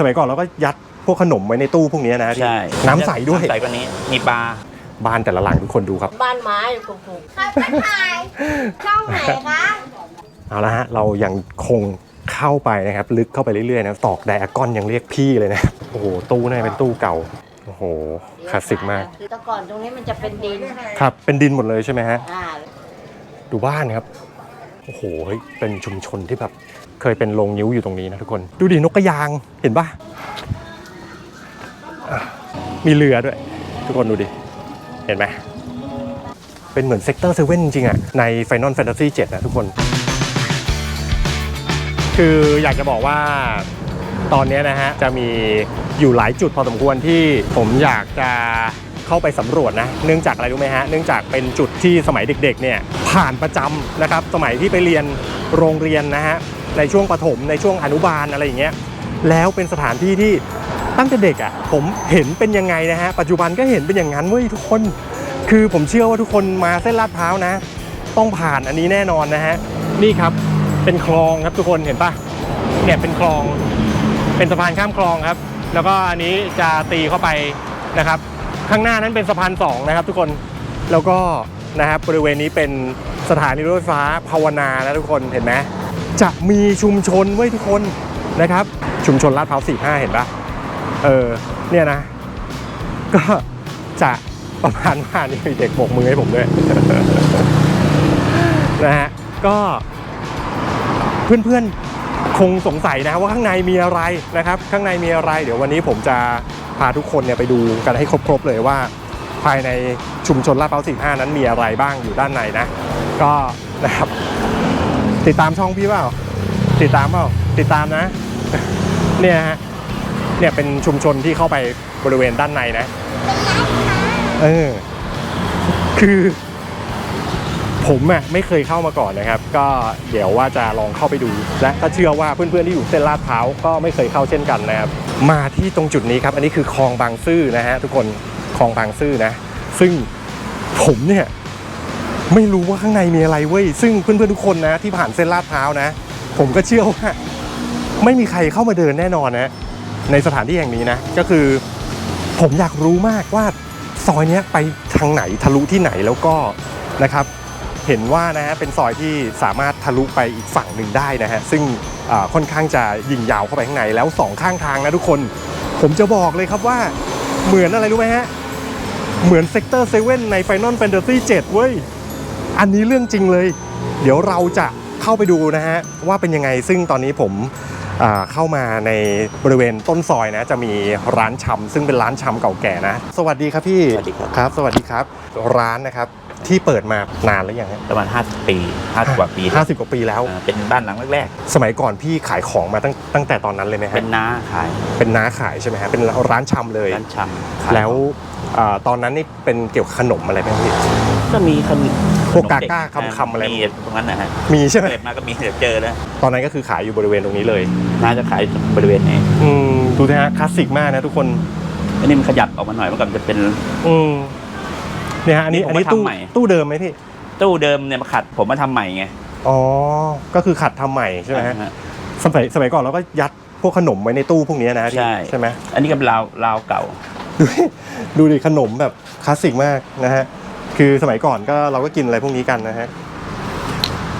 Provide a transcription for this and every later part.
สมัยก่อนเราก็ยัดพวกขนมไว้ในตู้พวกเนี้ยนะพี่ใช่น้ำใสด้วยน้ำใสกว่านี้มีปลาบ้านแต่ละหลังทุกคนดูครับ บ้านไม้ถูกๆครับป้าถ่ายช่องไหนคะเอาละฮะเรายังคงเข้าไปนะครับ ลึกเข้าไปเรื่อยๆนะตอกไดอากอนยังเรียกพี่เลยนะโอ้โหตู้น่าจะเป็นตู้เก่าโอ้โหคลาสสิกมากแต่ก่อนตรงนี้มันจะเป็นดินครับเป็นดินหมดเลยใช่ไหมฮะอ่าดูบ้านครับโอ้โหเฮ้ยเป็นชุมชนที่แบบ เคยเป็นโรงนิ้วอยู่ตรงนี้นะทุกคน ดูดินกกระยางเห็นปะอะมีเรือด้วย ทุกคนดูดิ เห็นไหมเป็นเหมือนเซกเตอร์เซเว่นจริงอะใน Final Fantasy 7 นะทุกคน คืออยากจะบอกว่าตอนนี้นะฮะ จะมีอยู่หลายจุดพอสมควรที่ผมอยากจะเข้าไปสำรวจนะ เนื่องจากอะไรรู้ไหมฮะ เนื่องจากเป็นจุดที่สมัยเด็กๆเนี่ยผ่านประจำนะครับ สมัยที่ไปเรียนโรงเรียนนะฮะ ในช่วงประถมในช่วงอนุบาลอะไรอย่างเงี้ยแล้วเป็นสถานที่ที่ตั้งแต่เด็กอะ่ะผมเห็นเป็นยังไงนะฮะปัจจุบันก็เห็นเป็นอย่างนั้นเว้ยทุกคน คือผมเชื่อว่าทุกคนมาเส้นลาดพร้าวนะ ต้องผ่านอันนี้แน่นอนนะฮะนี่ครับเป็นคลองครับทุกคนเห็นปะเนี่ยเป็นคลอง เป็นสะพานข้ามคลองครับ แล้วก็อันนี้จะตีเข้าไปนะครับ ข้างหน้านั้นเป็นสะพานสองนะครับ ทุกคนแล้วก็นะครับบริเวณนี้เป็นสถานีรถไฟฟ้าภาวนานะทุกคนเห็นไหม จะมีชุมชนไว้ทุกคนนะครับ ชุมชนลาดพร้าว45 เห็นปะเออเนี่ยนะ ก็จะประมาณว่านี่มีเด็กโบกมือให้ผมด้วยนะฮะก็เพื่อนๆคงสงสัยนะว่าข้างในมีอะไรนะครับ ข้างในมีอะไร เดี๋ยววันนี้ผมจะพาทุกคนเนี่ยไปดูกันให้ครบๆเลยว่า ภายในชุมชนลาดพร้าว45 นั้นมีอะไรบ้างอยู่ด้านในนะ ก็นะครับ ติดตามช่องพี่เปล่า ติดตามเปล่า ติดตามนะ เนี่ยฮะ เนี่ยเป็นชุมชนที่เข้าไปบริเวณด้านในนะ เออ คือ ผมอะไม่เคยเข้ามาก่อนนะครับ ก็เดี๋ยวว่าจะลองเข้าไปดู และก็เชื่อว่าเพื่อนๆที่อยู่เส้นลาดพร้าวก็ไม่เคยเข้าเช่นกันนะครับ มาที่ตรงจุดนี้ครับ อันนี้คือคลองบางซื่อนะฮะทุกคน คลองบางซื่อนะ ซึ่งผมเนี่ย ไม่รู้ว่าข้างในมีอะไรเว้ย ซึ่งเพื่อนๆทุกคนนะที่ผ่านเส้นลาดพร้าวนะ ผมก็เชื่อว่าไม่มีใครเข้ามาเดินแน่นอนนะ ในสถานที่แห่งนี้นะ ก็คือ ผมอยากรู้มากว่าซอยนี้ไปทางไหนทะลุที่ไหนแล้วก็นะครับ เห็นว่านะฮะเป็นซอยที่สามารถทะลุไปอีกฝั่งหนึ่งได้นะฮะซึ่งค่อนข้างจะยิงยาวเข้าไปข้างในแล้วสองข้างทางนะทุกคน ผมจะบอกเลยครับว่าเหมือนอะไรรู้ไหมฮะเหมือนเซกเตอร์เซเว่นใน Final Fantasy 7เว้ย อันนี้เรื่องจริงเลย เดี๋ยวเราจะเข้าไปดูนะฮะว่าเป็นยังไงซึ่งตอนนี้ผมอ่าเข้ามาในบริเวณต้นซอยนะ จะมีร้านชำซึ่งเป็นร้านชำเก่าแก่นะ สวัสดีครับพี่ สวัสดีครับครับสวัสดีครับ ร้านนะครับ ที่เปิดมานานแล้วยังฮะประมาณ 50 ปี 50 กว่าปีแล้วห้าสิบกว่าปีแล้ว อ่าเป็นบ้านหลังแรกสมัยก่อนพี่ขายของมาตั้งตั้งแต่ตอนนั้นเลยไหมๆฮะเป็นน้าขายเป็นน้าขายใช่ไหมฮะเป็นร้านชำเลย ร้านชำขายแล้วอ่าตอนนั้นนี่เป็นเกี่ยวกับขนมอะไรไหมพี่ ก็มีขนมพวกขนมเด็กาก้าคำๆอะไร มีตรงนั้นนะฮะมีใช่ไหมเกิดมาก็มีเดี๋ยวเจอแล้วตอนนั้นก็คือขายอยู่บริเวณตรงนี้เลยน่าจะขายบริเวณนี้อืมดูนะฮะคลาสสิกมากนะทุกคน อันนี้มันขยับออกมาหน่อยเมื่อก่อนมันจะเป็นอืม เนี่ยฮะอันนี้นี่ผมอันนี้มาตู้ทำใหม่ ตู้เดิมไหมพี่ตู้เดิมเนี่ยมาขัดผมมาทำใหม่ไงอ๋อก็คือขัดทำใหม่ใช่ไหมฮะ อ่าฮะ สมัยสมัยก่อนเราก็ยัดพวกขนมไว้ในตู้พวกเนี้ยนะพี่ใช่ ใช่ไหม อันนี้ก็เป็นราวราวเก่า ดูดิดูดิขนมแบบคลาสสิกมากนะฮะ คือสมัยก่อนก็เราก็กินอะไรพวกนี้กันนะฮะ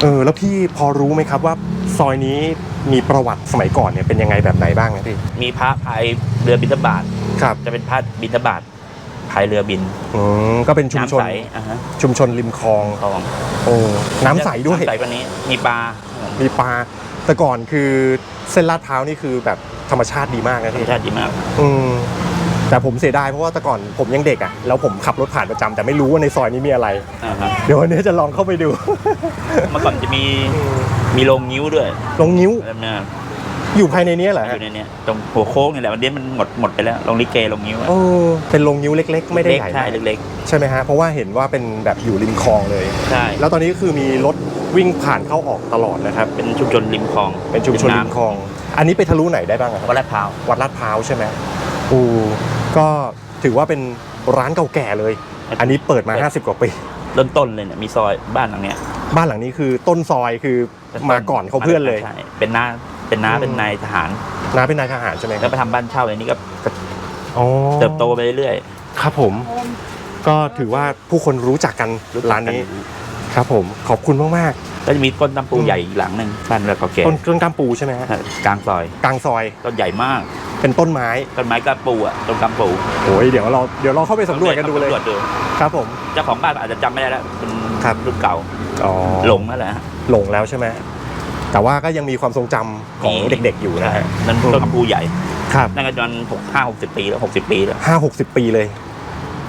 เออแล้วพี่พอรู้ไหมครับว่าซอยนี้มีประวัติสมัยก่อนเนี่ยเป็นยังไงแบบไหนบ้างนะพี่ มีพระพายเรือบินทบาทครับ จะเป็นพระบินทบาท พายเรือบินอืมก็เป็นชุมชน น้ำใสอ่าฮะชุมชนริมคลองคลองโอ้ น้ำใสด้วย น้ำใสกว่านี้มีปลามีปลา แต่ก่อนคือเส้นลาดพร้าวนี่คือแบบธรรมชาติดีมากนะธรรมพี่ชาติดีมาก อืมแต่ผมเสียดายเพราะว่าแต่ก่อนผมยังเด็กอะ แล้วผมขับรถผ่านประจำแต่ไม่รู้ว่าในซอยนี้มีอะไร อ่าฮะเดี๋ยววันนี้จะลองเข้าไปดู เมื่อก่อนจะมีมีโรงนิ้วด้วยลงนิ้วแล้วเนี่ย อยู่ภายในนี้เหรออฮะยู่ในเนี้ยตรงหัวโค้งนี่แหละวันนี้มันหมดหมดไปแล้วโรงลิเกโรงนิ้วอะโอ้เป็นลงนิ้วเล็ก ๆ ไม่ได้เล็กใหญ่ใช่มากเล็กใช่ไหมฮะเพราะว่าเห็นว่าเป็นแบบอยู่ริมคลองเลย ๆใช่แล้วตอนนี้ก็คือมีรถวิ่งผ่านเข้าออกตลอดนะครับ เป็นชุมชนริมคลองเป็นชุมชนริมคลอง อันนี้ไปทะลุไหนได้บ้างอะครับ วัดลาดพร้าววัดลาดพร้าวใช่ไหมอูก็ถือว่าเป็นร้านเก่าแก่เลย อันนี้เปิดมา 50 กว่าปีต้นต้นๆเลยเนี่ยมีซอยบ้านหลังเนี้ยบ้านหลังนี้คือต้นซอยคือมาก่อนเขาเพื่อนเลย ใช่เป็นน้า เป็นน้าอืมเป็นนายทหารอน้าเป็นนายทหารใช่ไหมคแล้รัวบไปทำบ้านเช่าในนี้ก็อ๋อเติบโตไปเรื่อยครับผม ก็ถือว่าผู้คนรู้จักกันๆรู้จักร้านกันี้ ครับผม ขอบคุณมาก ก็จะมีต้นตำปูใหญ่อีกหลังหนึ่งบ้านเราเก่าแก่ๆ ต้นต้นกล้ามปูใช่ไหมฮะกลางซอยกลางซอยต้นใหญ่มากเป็นต้นไม้ต้นไม้กล้ามปูอะต้นกล้ามปูโอ้ยเดี๋ยวเราเดี๋ยวเราเข้าไปสำรวจกันดูเลยสำรวจดูครับผม เจ้าของบ้านอาจจะจำไม่ได้แล้วเป็นครับ รุ่นเก่าอ๋อหลงนั่นแหละฮะหลงแล้วใช่ไหม แต่ว่าก็ยังมีความทรงจำของมี เด็กๆอยู่นะฮะนั่นต้นกล้ามปูใหญ่ครับนั่นก็จนหกห้าหกสิบปีแล้วหกสิบปีแล้วห้าหกสิบปีเลย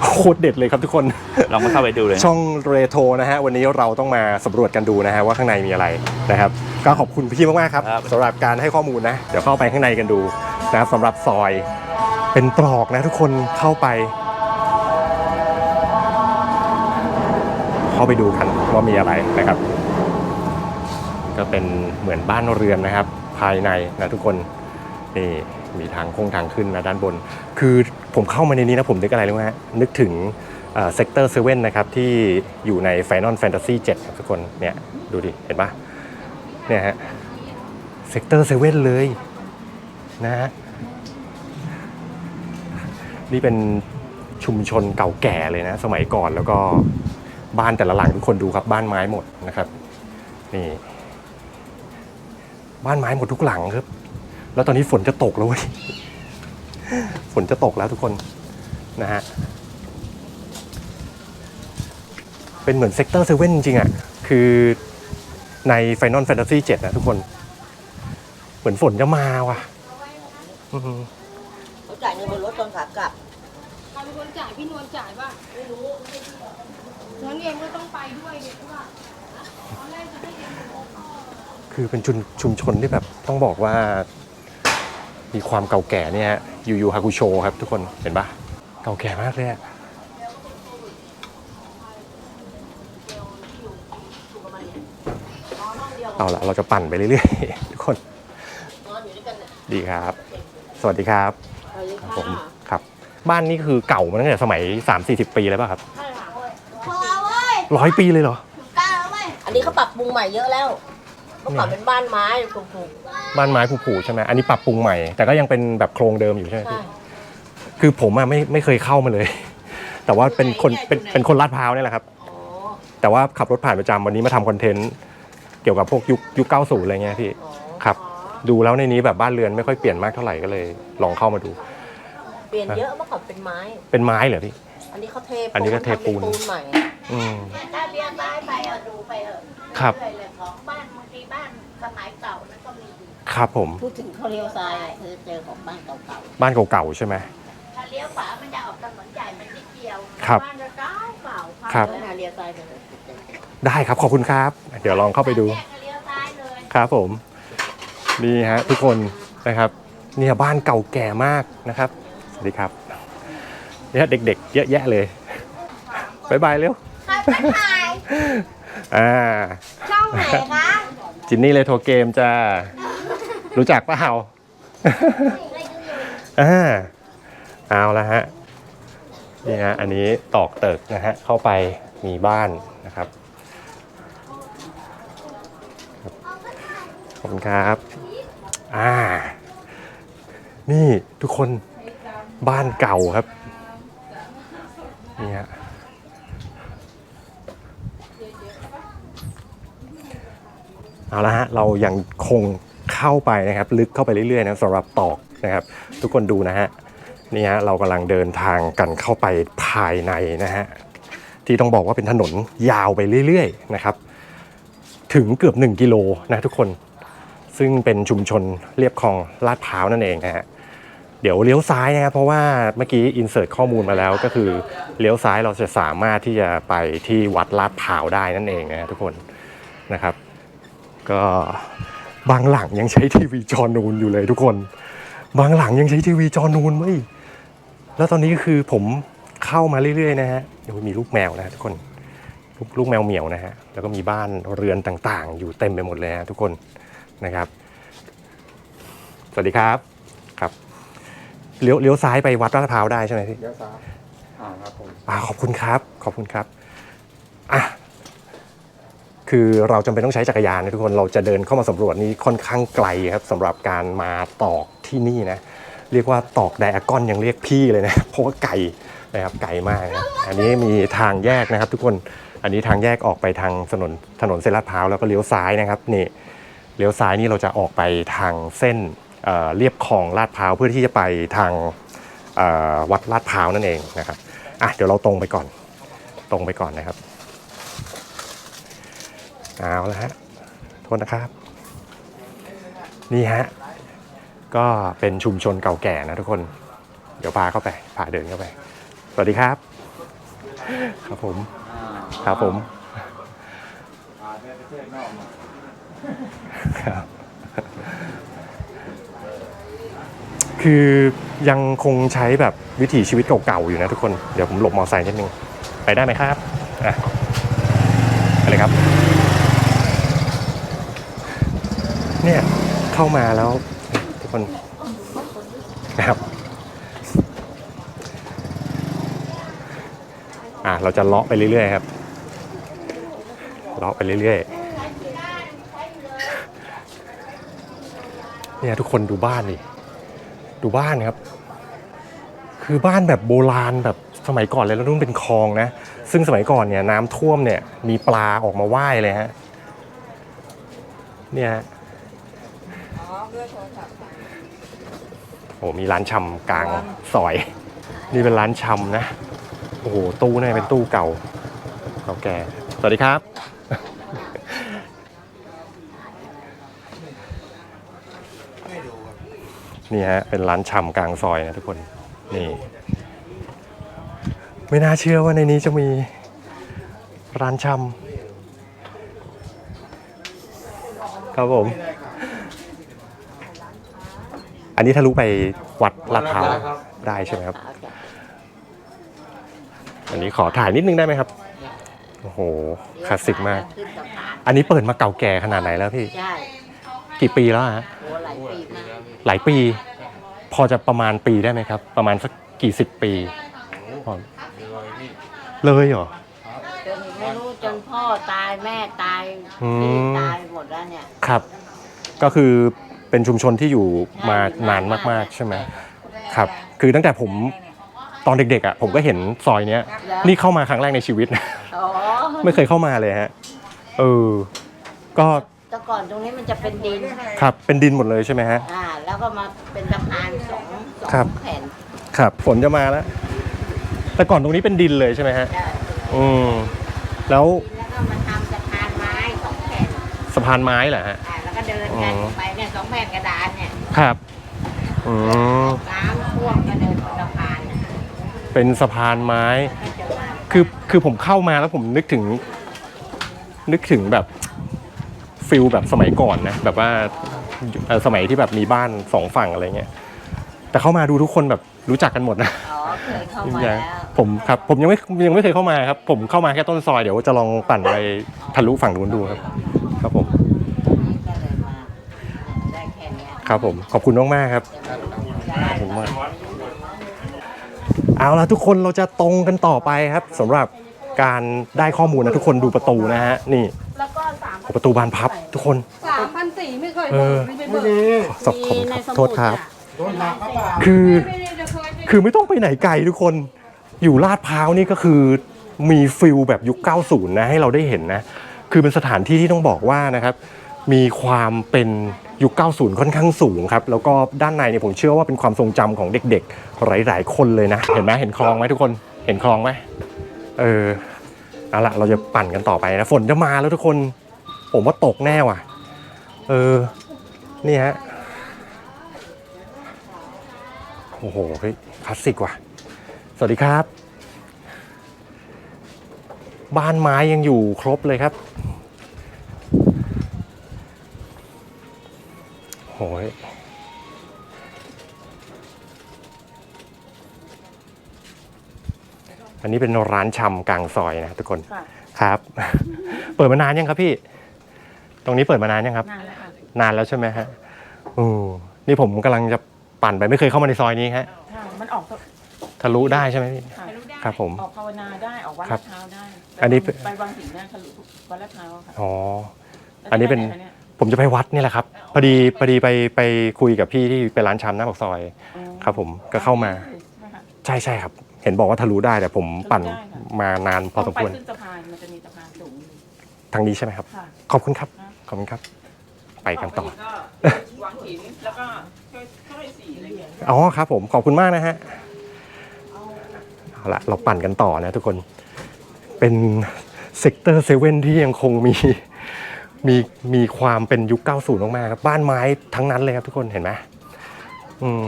โคตรเด็ดเลยครับทุกคน ลองมาเข้าไปดูเลยช่องเรโทรนะฮะวันนี้เราต้องมาสำรวจกันดูนะฮะว่าข้างในมีอะไรนะครับก็ขอบคุณพี่มากๆครับครับสำหรับการให้ข้อมูลนะ เดี๋ยวเข้าไปข้างในกันดูนะครับสำหรับซอยเป็นตรอกนะทุกคนเข้าไป เข้าไปดูกันว่ามีอะไรนะครับ ก็เป็นเหมือนบ้านเรือนนะครับ ภายในนะทุกคนนี่มีทางโค้งทางขึ้นนะด้านบน คือผมเข้ามาในนี้นะผมนึกอะไรรู้ไหมฮะนึกถึงเซกเตอร์เซเว่นนะครับ ที่อยู่ใน Final Fantasy 7ครับทุกคนเนี่ยดูดิ เห็นปะเนี่ยฮะเซกเตอร์เซเว่นเลยนะฮะนี่เป็นชุมชนเก่าแก่เลยนะ สมัยก่อนแล้วก็บ้านแต่ละหลังทุกคนดูครับบ้านไม้หมดนะครับ นี่ บ้านไม้หมดทุกหลังครับ แล้วตอนนี้ฝนจะตกแล้วเว้ยฝนจะตกแล้วทุกคนนะฮะเป็นเหมือนเซกเตอร์เซเว่นจริงๆอะ คือใน Final Fantasy 7นะทุกคน เหมือนฝนจะมาว่ะอืมเขาจ่ายเงินบนรถตอนขากลับใครเป็นคนจ่ายพี่นวลจ่ายป่ะไม่รู้งั้นเองก็ต้องไปด้วยเนี่ยเพราะว่า คือเป็นชุมชุมชนที่แบบต้องบอกว่า มีความเก่าแก่เนี่ยฮะยูยูฮากุโชครับทุกคนเห็นปะเก่าแก่มากเลยอะเอาละเราจะปั่นไปเรื่อยๆทุกคนนอนอยู่ด้วยกันเนี่ยดีครับ สวัสดีครับสวัสดีครับค่ะผมครับบ้านนี้คือเก่ามาตั้งแต่สมัย 3-40 ปีแล้วป่ะครับใช่ค่ะพอเว้ยร้อยปีเลยเหรอกล้าแล้วเว้ยอันนี้เขาปรับปรุงใหม่เยอะแล้ว เมื่อก่อนเป็นบ้านไม้ถูกบ้านไม้ผุๆใช่ไหมอันนี้ปรับปรุงใหม่ แต่ก็ยังเป็นแบบโครงเดิมอยู่ใช่ไหมๆใช่ พี่คือผมอะไม่ไม่เคยเข้ามาเลย แต่ว่าเป็นคนเป็นเป็นคนลาดพร้าวเนี่ยแหละครับ อ๋อ แต่ว่าขับรถผ่านประจำวันนี้มาทำคอนเทนต์เกี่ยวกับพวกยุคยุคเก้าศูนย์อะไรเงี้ยพี่ อ๋อครับ ดูแล้วในนี้แบบบ้านเรือนไม่ค่อยเปลี่ยนมากเท่าไหร่ก็เลยลองเข้ามาดู เปลี่ยนเยอะเมื่อก่อนเป็นไม้ เป็นไม้เหรอพี่ อันนี้เขาเทอันนี้ก็เทปูน ทำป็ปูนใหม่ อืม ถ้าเลี้ยงได้ไปเอาดูไปเถอะครับ เรื่อยเสมัยเก่านั้นก็มีอยู่ครับผม พูดถึงเขาเลี้ยวซ้ายอะคือเจอของบ้านเก่าบ้านเก่าๆใช่ไหม ถ้าเลี้ยวขวามันจะออกถนนใหญ่มันนิดเดียวครับบ้านจะเก่าเก่าครัๆบแล้วนาเลี้ยวซ้ายไปเลยได้ครับขอบคุณครับ เดี๋ยวลองเข้าไปดู แยกก็เลี้ยวซ้ายเลยครับผมนี่ฮะทุกคนนะครับเนี่ยบ้านเก่าแก่มากนะครับ สวัสดีครับเนี่ยเด็กๆ เยอะแยะเลยบายบายเร็ว ใครเป็นถ่ายอ่าช่องไหนคะ จินนี่เลยโทรเกมจะรู้จักเปล่าอ่าเอาละฮะ นี่ฮะ อันนี้ตอกเติกนะฮะ เข้าไปมีบ้านนะครับครับขอบคุณครับ อ่า นี่ทุกคนบ้านเก่าครับนี่ฮะ เอาละฮะเรายังคงเข้าไปนะครับ ลึกเข้าไปเรื่อยๆนะสำหรับตอกนะครับ ทุกคนดูนะฮะนี่ฮะเรากำลังเดินทางกันเข้าไปภายในนะฮะที่ต้องบอกว่าเป็นถนนยาวไปเรื่อยๆนะครับ ถึงเกือบ 1 กิโลนะทุกคนซึ่งเป็นชุมชนเรียบคลองลาดพร้าวนั่นเองนะฮะเดี๋ยวเลี้ยวซ้ายนะครับเพราะว่าเมื่อกี้อินเสิร์ตข้อมูลมาแล้วก็คือเลี้ยวซ้ายเราจะสามารถที่จะไปที่วัดลาดพร้าวได้นั่นเองนะทุกคนนะครับ ก็บางหลังยังใช้ทีวีจอนูนอยู่เลยทุกคน บางหลังยังใช้ทีวีจอนูนไม่แล้วตอนนี้คือผมเข้ามาเรื่อยๆนะฮะเดี๋ยวมีลูกแมวนะฮะทุกคนลูกลูกแมวเหมียวนะฮะแล้วก็มีบ้านเรือนต่างๆ อยู่เต็มไปหมดเลยฮะทุกคนนะครับ สวัสดีครับครับเลี้ยวเลี้ยวซ้ายไปวัดลาดพร้าวได้ใช่ไหมพี่เลี้ยวซ้ายอ่าครับผมอ่าขอบคุณครับ ขอบคุณครับอะ คือเราจำเป็นต้องใช้จักรยานนะทุกคนเราจะเดินเข้ามาสำรวจนี่ค่อนข้างไกลครับสำหรับการมาตอกที่นี่นะเรียกว่าตอกไดอากอนยังเรียกพี่เลยนะเพราะว่าไก่นะครับไก่มากนะอันนี้มีทางแยกนะครับ ทุกคนอันนี้ทางแยกออกไปทางถนนถนนเส้นลาดพร้าวแล้วก็เลี้ยวซ้ายนะครับนี่เลี้ยวซ้ายนี่เราจะออกไปทางเส้นเเรียบคลองลาดพร้าวเพื่อที่จะไปทางวัดลาดพร้าวนั่นเองนะครับอะเดี๋ยวเราตรงไปก่อนตรงไปก่อนนะครับ เอาละฮะ โทษนะครับ นี่ฮะ ก็เป็นชุมชนเก่าแก่นะทุกคน เดี๋ยวพาเข้าไป พาเดินเข้าไป สวัสดีครับ ครับผม ครับผมครับคือยังคงใช้แบบวิถีชีวิตเก่าๆอยู่นะทุกคน เดี๋ยวผมหลบมอไซค์นิดนึง ไปได้ไหมครับ อะไปเลยครับ เนี่ยเข้ามาแล้ว ทุกคนนะครับ อะเราจะเลาะไปเรื่อยๆครับเลาะไปเรื่อยๆเนี่ยทุกคนดูบ้านดิดูบ้านครับ คือบ้านแบบโบราณแบบสมัยก่อนเลยแล้วนู่นเป็นคลองนะ ซึ่งสมัยก่อนเนี่ยน้ำท่วมเนี่ยมีปลาออกมาว่ายเลยฮะเนี่ยฮะ โอ้มีร้านชำกลางซอย นี่เป็นร้านชำนะ โอ้โหตู้เนี่ยเป็นตู้เก่าเก่าแก่ สวัสดีครับ นี่ฮะเป็นร้านชำกลางซอยนะทุกคนนี่ไม่น่าเชื่อว่าในนี้จะมีร้านชำครับผม อันนี้ทะลุไปวัดลาดพร้าวได้ใช่ไหมครับ อันนี้ขอถ่ายนิดนึงได้ไหมครับ โอ้โห คลาสสิกมาก ขึ้นสะพานอันนี้เปิดมาเก่าแก่ขนาดไหนแล้วพี่ ใช่กี่ปีแล้วฮะ โหหลายปีมากหลายปี พอจะประมาณปีได้ไหมครับ ประมาณสักกี่สิบปีพอเลยเหรอ จนไม่รู้จนพ่อตายแม่ตายอืมพี่ตายหมดแล้วเนี่ย ครับ ก็คือ เป็นชุมชนที่อยู่มานานมากๆ ใช่ไหมครับ คือตั้งแต่ผมตอนเด็กๆอะผมก็เห็นซอยเนี้ย นี่เข้ามาครั้งแรกในชีวิตนะอ๋อไม่เคยเข้ามาเลยฮะเออก็แต่ก่อนตรงนี้มันจะเป็นดินครับเป็นดินหมดเลยใช่ไหมฮะอ่าแล้วก็มาเป็นสะพานสองสอครับงแผ่นครับฝนจะมาแล้ว แต่ก่อนตรงนี้เป็นดินเลยใช่ไหมฮะได้อืมแล้วแล้วก็มาทำสะพานไม้สองแผ่นสะพานไม้เหรอฮะอ่า แล้วก็เดินกันอ๋อไปเนี่ยสองแผ่นกระดานเนี่ยครับอืมน้ำท่วมก็เดินบนสะพานเนี่ยเป็นสะพานไม้ ก็จะมาคือคือผมเข้ามาแล้วผมนึกถึง นึกถึงแบบฟิลแบบสมัยก่อนนะ แบบว่าเอ่อสมัยที่แบบมีบ้านสองฝั่งอะไรเงี้ยแต่เข้ามาดูทุกคนแบบรู้จักกันหมดนะ อ๋อเคยเข้ามายังแล้วผมครับผมยังไม่ยังไม่เคยเข้ามาครับ ผมเข้ามาแค่ต้นซอยเดี๋ยวจะลองปั่นไปทะลุฝั่งนู้นดูครับ ค่เนี้ยครับผมขอบคุณมากๆครับขอบคุณมากเอาละทุกคนเราจะตรงกันต่อไปครับสำหรับการได้ข้อมูลนะทุกคนดูประตูนะฮะนี่แล้วก็สามโอ้ประตูบานพับทุกคนสามพันสี่ไม่เคยเอเบิอกไม่ไปเบิกขอบคุณครับโทษครับโดนหนักครับป่าคือไม่ได้จะเคยไปคือไม่ต้องไปไหนไกลทุกคน อยู่ลาดพร้าวนี่ก็คือมีฟิลแบบยุค 90 นะให้เราได้เห็นนะ คือเป็นสถานที่ที่ต้องบอกว่านะครับ มีความเป็นยุค 90 ค่อนข้างสูงครับ แล้วก็ด้านในเนี่ยผมเชื่อว่าเป็นความทรงจำของเด็กๆ หลายๆ คนเลยนะ เห็นไหมเห็นคลองไหมทุกคน เห็นคลองไหมเออ เอาละเราจะปั่นกันต่อไปนะ ฝนจะมาแล้วทุกคน ผมว่าตกแน่ว่ะ เออ นี่ฮะ โอ้โห เฮ้ย คลาสสิกว่ะ สวัสดีครับ บ้านไม้ยังอยู่ครบเลยครับ โอ้ยอันนี้เป็นร้านชำกลางซอยนะทุกคนครับ เปิดมานานยังครับพี่ ตรงนี้เปิดมานานยังครับ นานแล้วค่ะนานแล้วใช่ไหมฮะอือนี่ผมกำลังจะปั่นไปไม่เคยเข้ามาในซอยนี้ฮะค่ะมันออกทะลุได้ใช่ไหมพี่ ค่ะครับผม ออกภาวนาได้ออกวัดครัลาบดพร้าวได้อันนี้ไปวังหินได้ทะลุวัดลาดพร้าวค่ะอ๋อแล้วอันนี้เป็นไปไหคะย ผมจะไปวัดนี่แหละครับพอดีพอดีไปไปคุยกับพี่ที่เป็นร้านชามหน้าปากซอยครับ ผมก็เข้ามาใช่ใช่ครับ เห็นบอกว่าทะลุได้แต่ผมปั่นทะลุได้ค่ะมานานพอสมควรไปขึ้นสะพานมันจะมีสะพานสูงอยู่ทางนี้ใช่ไหมครับ ค่ะขอบคุณครับขอบคุณครับ ไปกันต่อก็วางหินแล้วก็ช่วยสีอะไรอย่างเงี้ย อ๋อครับผมขอบคุณมากนะฮะเอาละเราปั่นกันต่อนะทุกคนเป็นเซกเตอร์เซเว่นที่ยังคงมี มีมีความเป็นยุค 90 มากๆครับ บ้านไม้ทั้งนั้นเลยครับทุกคนเห็นไหมอืม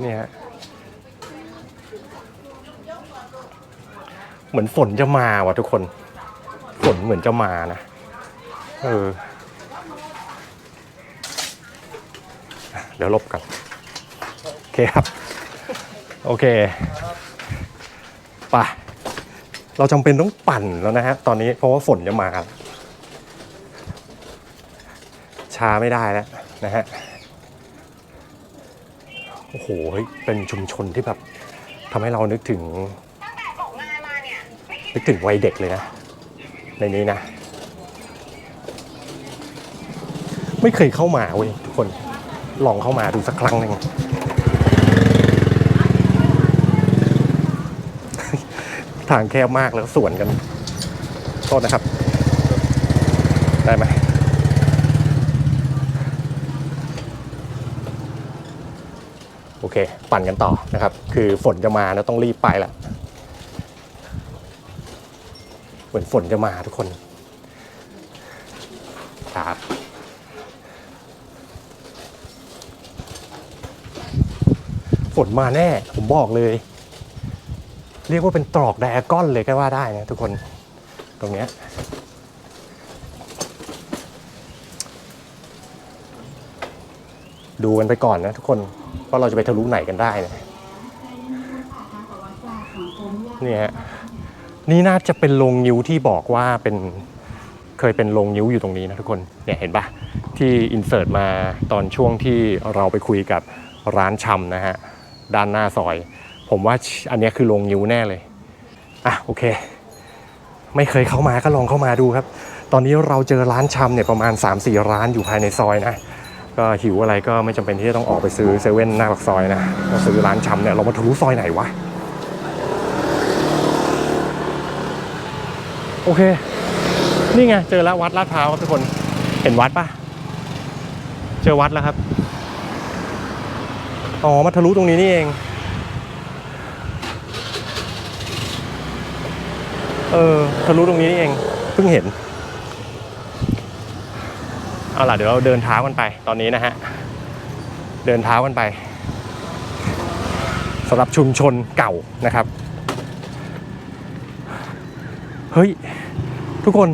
เนี่ยฮะเหมือนฝนจะมาว่ะทุกคน ฝนเหมือนจะมานะ เออ เดี๋ยวลบกัน โอเคครับ โอเคไปเราจำเป็นต้องปั่นแล้วนะฮะ ตอนนี้เพราะว่าฝนจะมาแล้ว ชาไม่ได้แล้วนะฮะโอ้โหเฮ้ยเป็นชุมชนที่แบบทำให้เรานึกถึงนึกถึงวัยเด็กเลยนะ ในนี้นะ ไม่เคยเข้ามาเว้ยทุกคนลองเข้ามาดูสักครั้งหนึ่งทางแคบมากแล้วสวนกันโทษนะครับ ได้ไหมโอเค ปั่นกันต่อนะครับ คือฝนจะมาแล้วต้องรีบไปละเหมือนฝนจะมาทุกคน ครับฝนมาแน่ ผมบอกเลย เรียกว่าเป็นตรอกไดอะกอนเลยก็ว่าได้นะทุกคนตรงเนี้ยดูกันไปก่อนนะทุกคน ว่าเราจะไปทะลุไหนกันได้นะเนี่ยฮะนี่น่าจะเป็นโรงนิ้วที่บอกว่าเป็นเคยเป็นโรงนิ้วอยู่ตรงนี้นะทุกคนเนี่ยเห็นปะที่อินเสิร์ตมาตอนช่วงที่เราไปคุยกับร้านชำนะฮะด้านหน้าซอย ผมว่าอันเนี้ยคือโรงนิ้วแน่เลยอะโอเค ไม่เคยเข้ามาก็ลองเข้ามาดูครับ ตอนนี้เราเจอร้านชำเนี่ยประมาณ 3-4 ร้านอยู่ภายในซอยนะ ก็หิวอะไรก็ไม่จำเป็นที่จะต้องออกไปซื้อเซเว่นหน้าปากซอยนะก็ซื้อร้านชำเนี่ยเรามาทะลุซอยไหนวะ โอเค นี่ไง เจอแล้ววัดลาดพร้าวครับทุกคนเห็นวัดปะเจอวัดแล้วครับ อ๋อมาทะลุตรงนี้นี่เอง เออทะลุตรงนี้นี่เองเพิ่งเห็น เอาล่ะเดี๋ยวเราเดินเท้ากันไปตอนนี้นะฮะ เดินเท้ากันไปสำหรับชุมชนเก่านะครับ เฮ้ย ทุกคน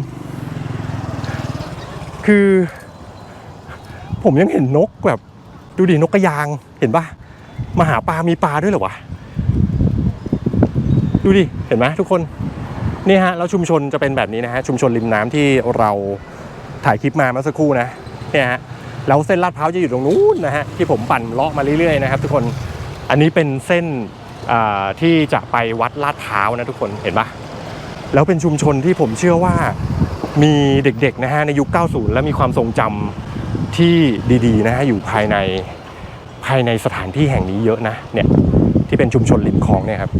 คือ ผมยังเห็นนกแบบ ดูดินกกระยางเห็นปะมาหาปลา มีปลาด้วยเหรอวะ ดูดิ เห็นไหมทุกคน นี่ฮะ แล้วชุมชนจะเป็นแบบนี้นะฮะ ชุมชนริมน้ำที่เรา ถ่ายคลิปมาเมื่อสักครู่นะเนี่ยฮะแล้วเส้นลาดพร้าวจะอยู่ตรงนู้นนะฮะที่ผมปั่นเลาะมาเรื่อยๆนะครับ ทุกคนอันนี้เป็นเส้นที่จะไปวัดลาดพร้าวนะทุกคนเห็นปะแล้วเป็นชุมชนที่ผมเชื่อว่ามีเด็กๆนะฮะในยุค 90 และมีความทรงจำที่ดีๆนะฮะอยู่ภายในภายในสถานที่แห่งนี้เยอะนะเนี่ยที่เป็นชุมชนริมคลองเนี่ยครับ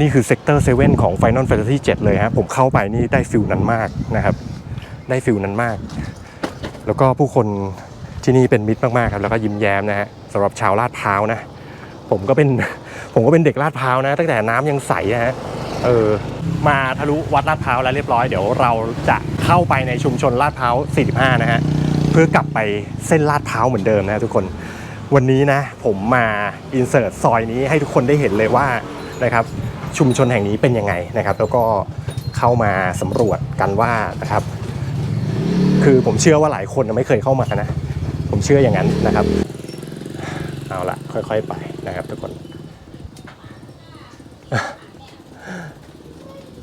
นี่คือเซกเตอร์เซเว่นของ Final Fantasy 7 เลยฮะผมเข้าไปนี่ได้ฟิลนั้นมากนะครับ ได้ฟิลนั้นมาก แล้วก็ผู้คนที่นี่เป็นมิตรมากๆครับแล้วก็ยิ้มแย้มนะฮะสำหรับชาวลาดพร้าวนะ ผมก็เป็นผมก็เป็นเด็กลาดพร้าวนะ ตั้งแต่น้ำยังใสอะฮะเออมาทะลุวัดลาดพร้าวแล้วเรียบร้อยเดี๋ยวเราจะเข้าไปในชุมชนลาดพร้าว 45 นะฮะเพื่อกลับไปเส้นลาดพร้าวเหมือนเดิมนะทุกคนวันนี้นะผมมาอินเสิร์ตซอยนี้ให้ทุกคนได้เห็นเลยว่านะครับชุมชนแห่งนี้เป็นยังไงนะครับ แล้วก็เข้ามาสำรวจกันว่านะครับ คือผมเชื่อว่าหลายคนไม่เคยเข้ามานะ ผมเชื่ออย่างนั้นนะครับ เอาละค่อยๆไปนะครับทุกคน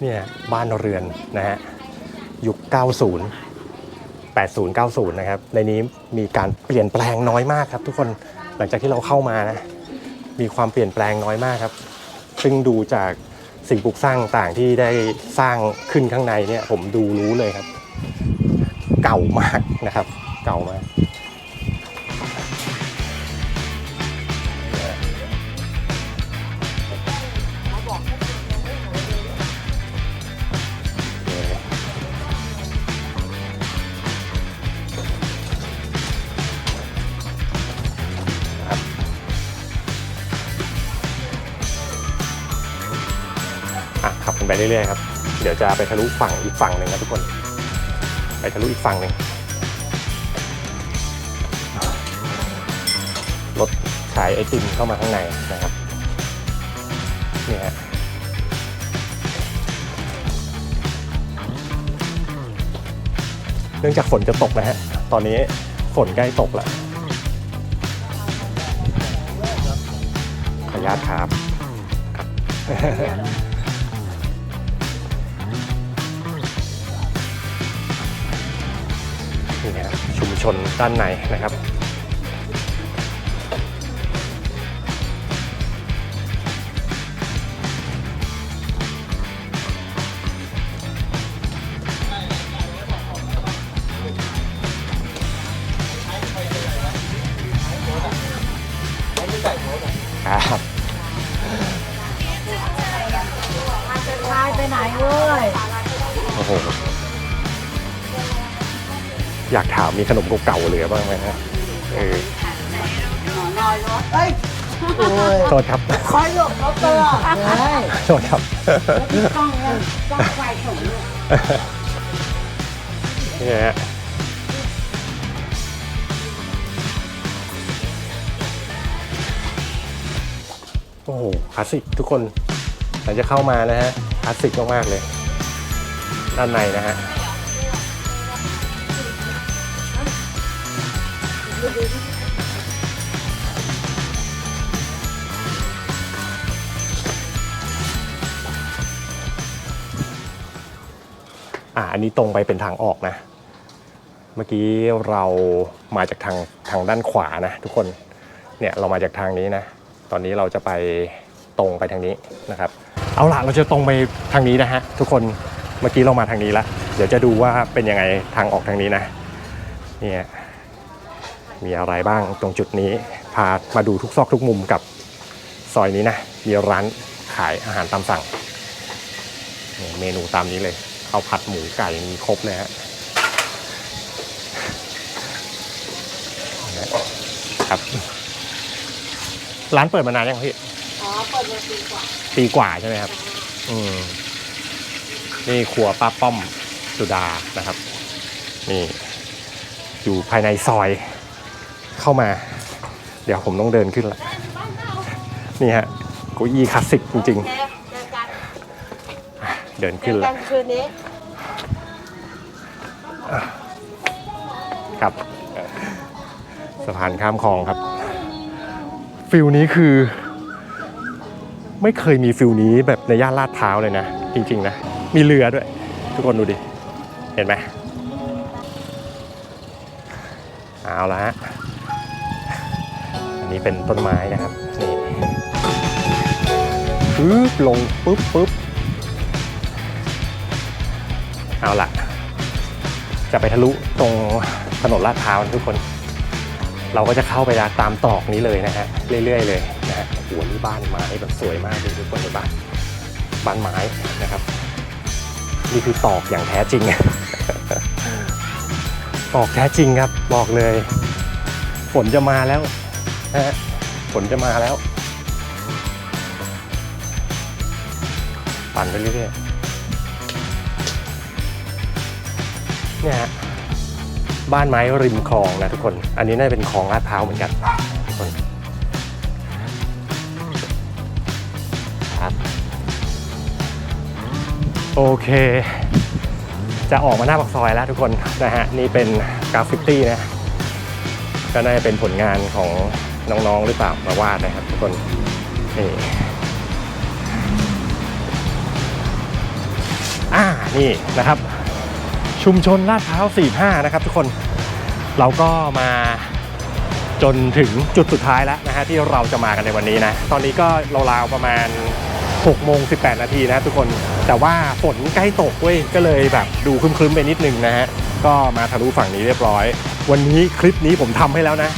เนี่ยบ้านเรือนนะฮะยุค 90 80 90 นะครับ ในนี้มีการเปลี่ยนแปลงน้อยมากครับ ทุกคนหลังจากที่เราเข้ามานะ มีความเปลี่ยนแปลงน้อยมากครับ ซึ่งดูจากสิ่งปลูกสร้างต่างที่ได้สร้างขึ้นข้างในเนี่ย ผมดูรู้เลยครับ ก่ามากนะครับ เก่ามากขับกันไปเรื่อยๆครับ เดี๋ยวจะไปทะลุฝั่งอีกฝั่งหนึ่งนะทุกคน ไปทะลุอีกฝั่งหนึ่งรถขายไอติมเข้ามาข้างในนะครับนี่ฮะเนื่องจากฝนจะตกนะฮะ ตอนนี้ฝนใกล้ตกล้วขออนุญาตครับ ชุมชนด้านในนะครับครับชายไปไหนเว้ย โอ้โห อยากถามมีขนมเก่าๆเหลือบ้างไหมฮะเออเฮ้ยโอ้ยโทษครับคอยหลบรถตลอดเลยโทษครับกล้องเนี่ยกล้องไฟส่งลูกนี่ฮะโอ้โหคลาสสิกทุกคนหลังจะเข้ามานะฮะคลาสสิกมากๆเลย ด้านในนะฮะ อ่าอันนี้ตรงไปเป็นทางออกนะ เมื่อกี้เรามาจากทางทางด้านขวานะ ทุกคนเนี่ยเรามาจากทางนี้นะ ตอนนี้เราจะไปตรงไปทางนี้นะครับ เอาล่ะเราจะตรงไปทางนี้นะฮะทุกคนเมื่อกี้เรามาทางนี้ละเดี๋ยวจะดูว่าเป็นยังไงทางออกทางนี้นะเนี่ย มีอะไรบ้างตรงจุดนี้ พามาดูทุกซอกทุกมุมกับซอยนี้นะ มีร้านขายอาหารตามสั่งนี่เมนูตามนี้เลยข้าวผัดหมูไก่มีครบเลยฮะครับ ร้านเปิดมานานยังพี่ อ๋อ เปิดมาปีกว่า ปีกว่าใช่ไหมครับ อืม นี่ครัวป้าป้อมสุดานะครับ นี่ อยู่ภายในซอย เข้ามา เดี๋ยวผมต้องเดินขึ้นละนี่ฮะเกุยี่คลาสสิกจริงเจอเจอกันๆเดินเจขึ้นอกัละนคืนนี้ครับสะพานข้ามคลองครับฟิลนี้คือ ไม่เคยมีฟิลนี้แบบในย่านลาดพร้าวเลยนะ จริง ๆ นะ มีเรือด้วย ทุกคนดูดิ เห็นไหมเอาละฮะอั นนี้เป็นต้นไม้นะครับ นี่ปึ๊บลงปึ๊บปึ๊บเอาละจะไปทะลุตรงถนนลาดพร้าวนะทุกคน เราก็จะเข้าไปตามตรอกนี้เลยนะฮะเรื่อย ๆ เลยนะฮะโอ้โหนี่บ้านไม้แบบสวยมากเลยทุกคนในบ้านบ้านไม้นะครับนี่คือตอกอย่างแท้จริงตอกแท้จริงครับบอกเลย ฝนจะมาแล้ว นะฮะฝนจะมาแล้ว ปั่นไปเรื่อยๆเนี่ยฮะบ้านไม้ริมคลองนะทุกคน อันนี้น่าจะเป็นคลองลาดพร้าวเหมือนกันทุกคนครับโอเค จะออกมาหน้าปากซอยแล้วทุกคนนะฮะ นี่เป็นกราฟฟิตี้นะ ก็น่าจะเป็นผลงานของน้องๆหรือเปล่ามาวาดนะครับทุกคนนี่อ่านี่นะครับ ชุมชนลาดพร้าว 45 นะครับ ทุกคนเราก็มาจนถึงจุดสุดท้ายแล้วนะฮะที่เราจะมากันในวันนี้นะตอนนี้ก็ราวๆประมาณ6โมง18 นาทีนะทุกคนแต่ว่าฝนใกล้ตกเว้ยก็เลยแบบดูครึ้มๆไปนิดนึงนะฮะก็มาทะลุฝั่งนี้เรียบร้อย วันนี้คลิปนี้ผมทำให้แล้วนะ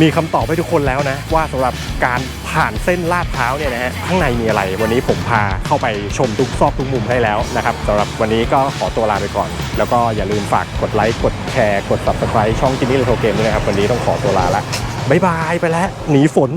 มีคำตอบให้ทุกคนแล้วนะ ว่าสำหรับการผ่านเส้นลาดเท้าเนี่ยนะฮะข้างในมีอะไร วันนี้ผมพาเข้าไปชมทุกซอกทุกมุมให้แล้วนะครับสำหรับวันนี้ก็ขอตัวลาไปก่อน แล้วก็อย่าลืมฝากกดไลค์กดแชร์กด subscribe ช่องจินนี่เลโทเกมด้วยนะครับ วันนี้ต้องขอตัวลาละบ๊ายบายไปแล้วหนีฝน